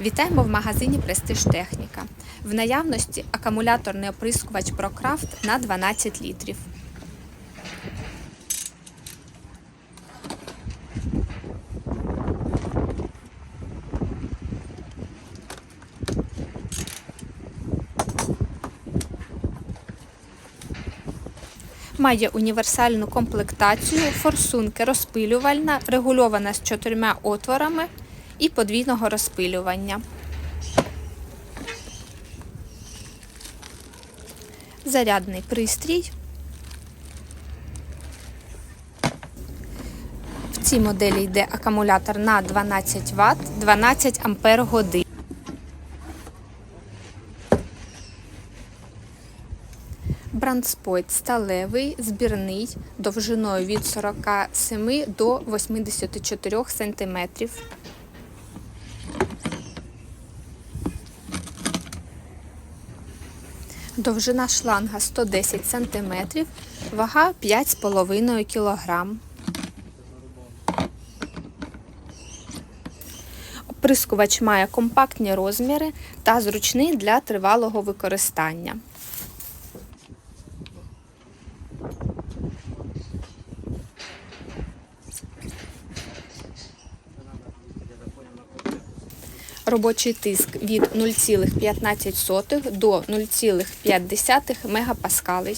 Вітаємо в магазині Престиж Техніка. В наявності акумуляторний оприскувач ProCraft на 12 літрів. Має універсальну комплектацію, форсунки розпилювальна, регульована з чотирма отворами і подвійного розпилювання. Зарядний пристрій. В цій моделі йде акумулятор на 12 Вт, 12 Ампер годин. Брандспойт сталевий, збірний, довжиною від 47 до 84 см. Довжина шланга 110 см, вага 5,5 кг. Оприскувач має компактні розміри та зручний для тривалого використання. Робочий тиск від 0,15 до 0,5 мегапаскалей.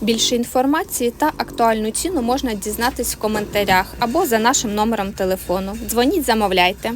Більше інформації та актуальну ціну можна дізнатись в коментарях або за нашим номером телефону. Дзвоніть, замовляйте.